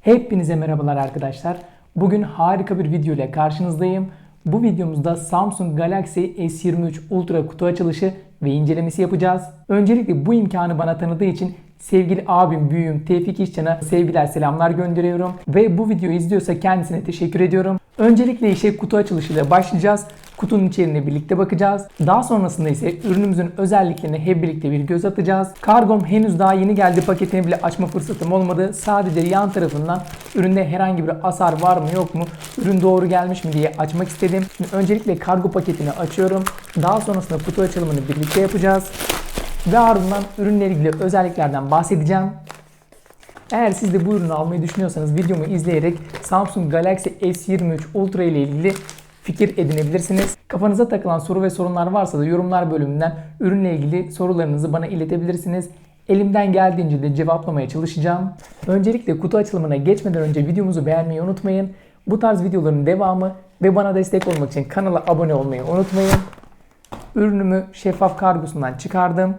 Hepinize merhabalar arkadaşlar. Bugün harika bir video ile karşınızdayım. Bu videomuzda Samsung Galaxy S23 Ultra kutu açılışı ve incelemesi yapacağız. Öncelikle bu imkanı bana tanıdığı için sevgili abim, büyüğüm Tevfik İşcan'a sevgiler, selamlar gönderiyorum. Ve bu videoyu izliyorsa kendisine teşekkür ediyorum. Öncelikle işe kutu açılışıyla başlayacağız. Kutunun içeriğine birlikte bakacağız. Daha sonrasında ise ürünümüzün özelliklerine hep birlikte bir göz atacağız. Kargom henüz daha yeni geldi. Paketini bile açma fırsatım olmadı. Sadece yan tarafından üründe herhangi bir hasar var mı yok mu, ürün doğru gelmiş mi diye açmak istedim. Şimdi öncelikle kargo paketini açıyorum. Daha sonrasında kutu açılımını birlikte yapacağız. Ve ardından ürünle ilgili özelliklerden bahsedeceğim. Eğer siz de bu ürünü almayı düşünüyorsanız videomu izleyerek Samsung Galaxy S23 Ultra ile ilgili fikir edinebilirsiniz. Kafanıza takılan soru ve sorunlar varsa da yorumlar bölümünden ürünle ilgili sorularınızı bana iletebilirsiniz. Elimden geldiğince de cevaplamaya çalışacağım. Öncelikle kutu açılımına geçmeden önce videomuzu beğenmeyi unutmayın. Bu tarz videoların devamı ve bana destek olmak için kanala abone olmayı unutmayın. Ürünümü şeffaf kargosundan çıkardım.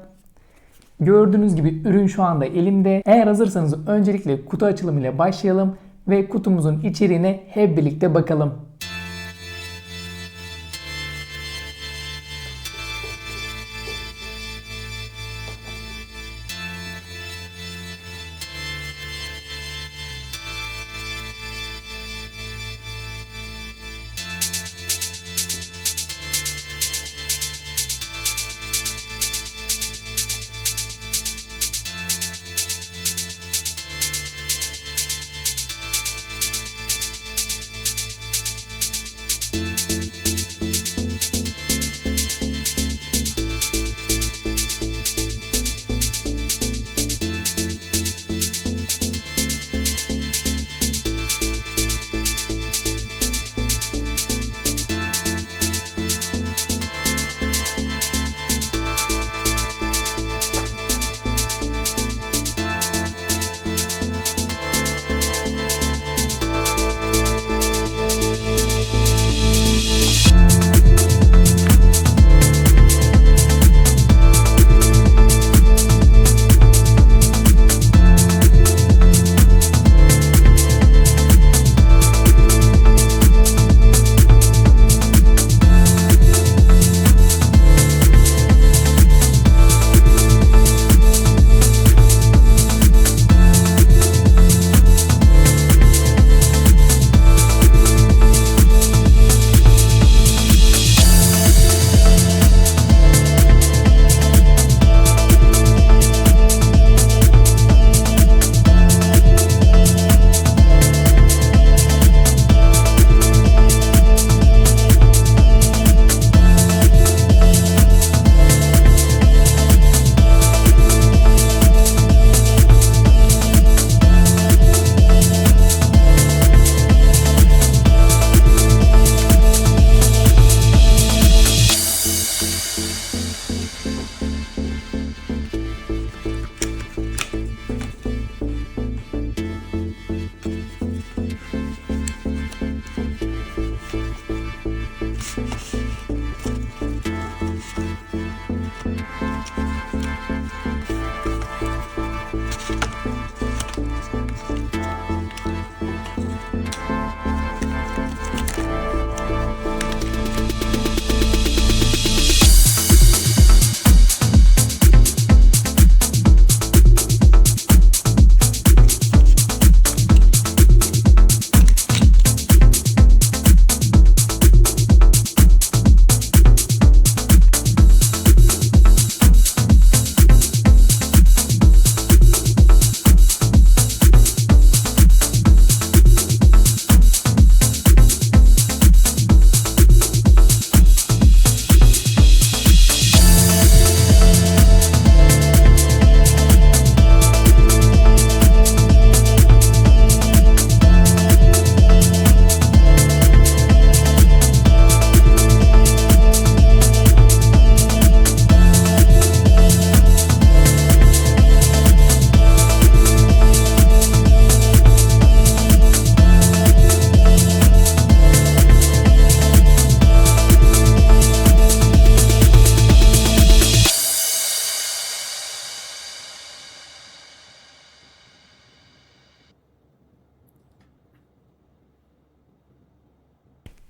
Gördüğünüz gibi ürün şu anda elimde. Eğer hazırsanız öncelikle kutu açılımıyla başlayalım ve kutumuzun içeriğine hep birlikte bakalım.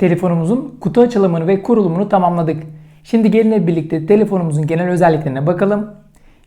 Telefonumuzun kutu açılımını ve kurulumunu tamamladık. Şimdi gelin hep birlikte telefonumuzun genel özelliklerine bakalım.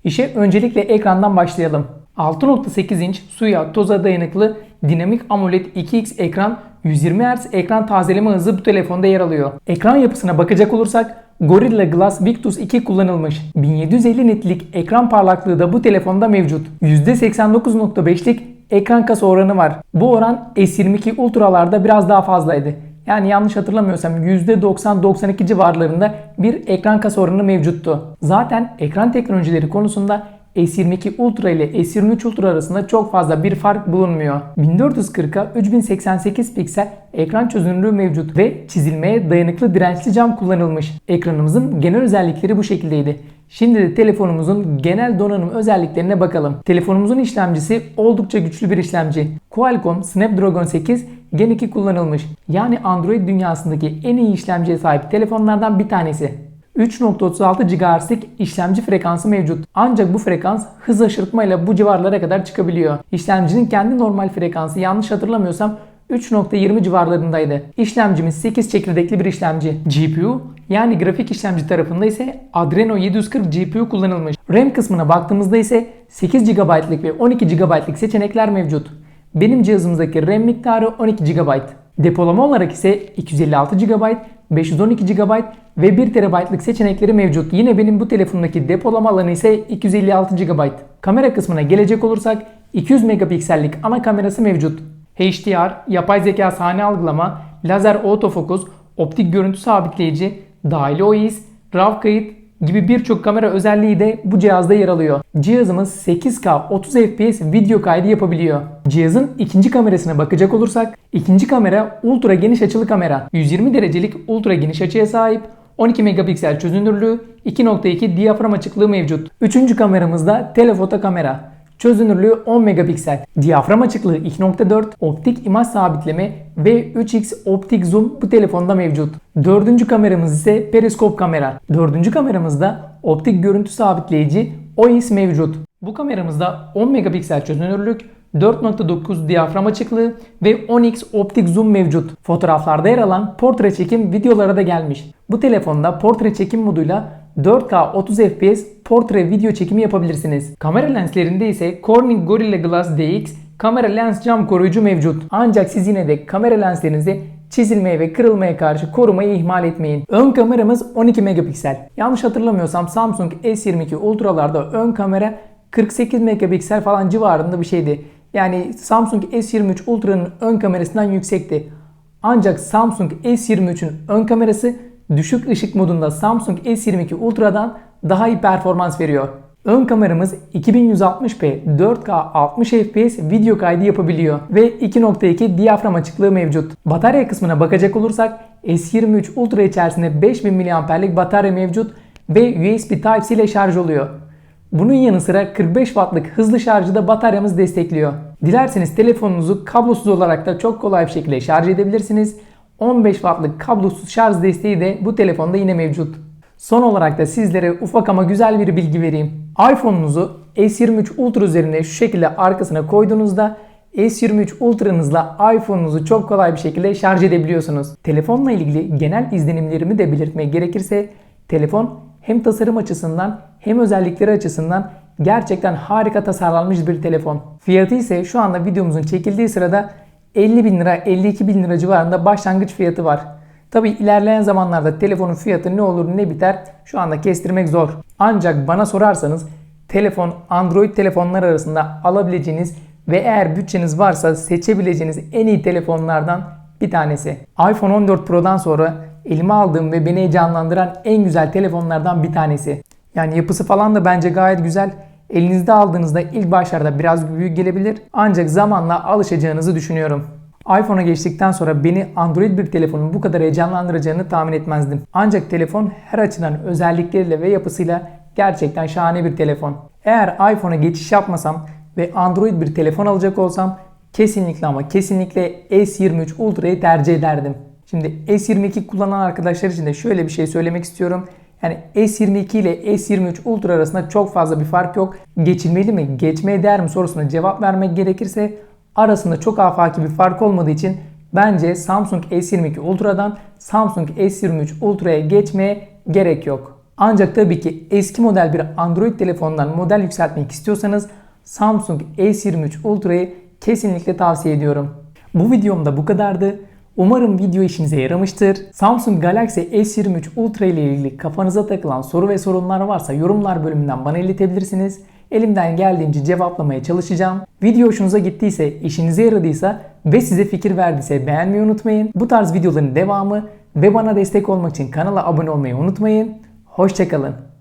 İşe öncelikle ekrandan başlayalım. 6.8 inç suya, toza dayanıklı dinamik AMOLED 2X ekran 120 Hz ekran tazeleme hızı bu telefonda yer alıyor. Ekran yapısına bakacak olursak Gorilla Glass Victus 2 kullanılmış. 1750 nitlik ekran parlaklığı da bu telefonda mevcut. %89.5'lik ekran kasa oranı var. Bu oran S22 Ultra'larda biraz daha fazlaydı. Yani yanlış hatırlamıyorsam %90-92 civarlarında bir ekran kasa oranı mevcuttu. Zaten ekran teknolojileri konusunda S22 Ultra ile S23 Ultra arasında çok fazla bir fark bulunmuyor. 1440'a 3088 piksel ekran çözünürlüğü mevcut ve çizilmeye dayanıklı dirençli cam kullanılmış. Ekranımızın genel özellikleri bu şekildeydi. Şimdi de telefonumuzun genel donanım özelliklerine bakalım. Telefonumuzun işlemcisi oldukça güçlü bir işlemci. Qualcomm Snapdragon 8 Gen 2 kullanılmış. Yani Android dünyasındaki en iyi işlemciye sahip telefonlardan bir tanesi. 3.36 GHz'lik işlemci frekansı mevcut. Ancak bu frekans hız aşırtmayla bu civarlara kadar çıkabiliyor. İşlemcinin kendi normal frekansı yanlış hatırlamıyorsam 3.20 civarlarındaydı. İşlemcimiz 8 çekirdekli bir işlemci. GPU yani grafik işlemci tarafında ise Adreno 740 GPU kullanılmış. RAM kısmına baktığımızda ise 8 GB'lık ve 12 GB'lık seçenekler mevcut. Benim cihazımızdaki RAM miktarı 12 GB. Depolama olarak ise 256 GB, 512 GB ve 1 TB'lık seçenekleri mevcut. Yine benim bu telefondaki depolama alanı ise 256 GB. Kamera kısmına gelecek olursak 200 megapiksellik ana kamerası mevcut. HDR, yapay zeka sahne algılama, lazer autofokus, optik görüntü sabitleyici, dahili OIS, RAW kayıt gibi birçok kamera özelliği de bu cihazda yer alıyor. Cihazımız 8K 30 FPS video kaydı yapabiliyor. Cihazın ikinci kamerasına bakacak olursak ikinci kamera ultra geniş açılı kamera. 120 derecelik ultra geniş açıya sahip 12 megapiksel çözünürlüğü, 2.2 diyafram açıklığı mevcut. Üçüncü kameramızda telefoto kamera. Çözünürlüğü 10 megapiksel. Diyafram açıklığı 2.4, optik imaj sabitleme ve 3x optik zoom bu telefonda mevcut. Dördüncü kameramız ise periskop kamera. Dördüncü kameramızda optik görüntü sabitleyici OIS mevcut. Bu kameramızda 10 megapiksel çözünürlük, 4.9 diyafram açıklığı ve 10x optik zoom mevcut. Fotoğraflarda yer alan portre çekim videolara da gelmiş. Bu telefonda portre çekim moduyla 4K 30 FPS portre video çekimi yapabilirsiniz. Kamera lenslerinde ise Corning Gorilla Glass DX kamera lens cam koruyucu mevcut. Ancak siz yine de kamera lenslerinizi çizilmeye ve kırılmaya karşı korumayı ihmal etmeyin. Ön kameramız 12 megapiksel. Yanlış hatırlamıyorsam Samsung S22 Ultra'larda ön kamera 48 megapiksel falan civarında bir şeydi. Yani Samsung S23 Ultra'nın ön kamerasından yüksekti. Ancak Samsung S23'ün ön kamerası düşük ışık modunda Samsung S22 Ultra'dan daha iyi performans veriyor. Ön kameramız 2160p 4K 60 FPS video kaydı yapabiliyor ve 2.2 diyafram açıklığı mevcut. Batarya kısmına bakacak olursak S23 Ultra içerisinde 5000 mAh'lik batarya mevcut ve USB Type-C ile şarj oluyor. Bunun yanı sıra 45 wattlık hızlı şarjı da bataryamız destekliyor. Dilerseniz telefonunuzu kablosuz olarak da çok kolay bir şekilde şarj edebilirsiniz. 15 wattlık kablosuz şarj desteği de bu telefonda yine mevcut. Son olarak da sizlere ufak ama güzel bir bilgi vereyim. iPhone'unuzu S23 Ultra üzerine şu şekilde arkasına koyduğunuzda S23 Ultra'nızla iPhone'unuzu çok kolay bir şekilde şarj edebiliyorsunuz. Telefonla ilgili genel izlenimlerimi de belirtmek gerekirse telefon hem tasarım açısından hem özellikleri açısından gerçekten harika tasarlanmış bir telefon. Fiyatı ise şu anda videomuzun çekildiği sırada 50 bin lira 52 bin lira civarında başlangıç fiyatı var. Tabi ilerleyen zamanlarda telefonun fiyatı ne olur ne biter şu anda kestirmek zor. Ancak bana sorarsanız telefon Android telefonlar arasında alabileceğiniz ve eğer bütçeniz varsa seçebileceğiniz en iyi telefonlardan bir tanesi. iPhone 14 Pro'dan sonra elime aldığım ve beni heyecanlandıran en güzel telefonlardan bir tanesi. Yani yapısı falan da bence gayet güzel. Elinizde aldığınızda ilk başlarda biraz büyük gelebilir ancak zamanla alışacağınızı düşünüyorum. iPhone'a geçtikten sonra beni Android bir telefonun bu kadar heyecanlandıracağını tahmin etmezdim. Ancak telefon her açıdan özellikleriyle ve yapısıyla gerçekten şahane bir telefon. Eğer iPhone'a geçiş yapmasam ve Android bir telefon alacak olsam kesinlikle ama kesinlikle S23 Ultra'yı tercih ederdim. Şimdi S22 kullanan arkadaşlar için de şöyle bir şey söylemek istiyorum. Yani S22 ile S23 Ultra arasında çok fazla bir fark yok. Geçilmeli mi, geçmeye değer mi sorusuna cevap vermek gerekirse arasında çok afaki bir fark olmadığı için Bence Samsung S22 Ultra'dan Samsung S23 Ultra'ya geçmeye gerek yok. Ancak tabii ki eski model bir Android telefondan model yükseltmek istiyorsanız Samsung S23 Ultra'yı kesinlikle tavsiye ediyorum. Bu videomda bu kadardı. Umarım video işinize yaramıştır. Samsung Galaxy S23 Ultra ile ilgili kafanıza takılan soru ve sorunlar varsa yorumlar bölümünden bana iletebilirsiniz. Elimden geldiğince cevaplamaya çalışacağım. Video hoşunuza gittiyse, işinize yaradıysa ve size fikir verdiyse beğenmeyi unutmayın. Bu tarz videoların devamı ve bana destek olmak için kanala abone olmayı unutmayın. Hoşçakalın.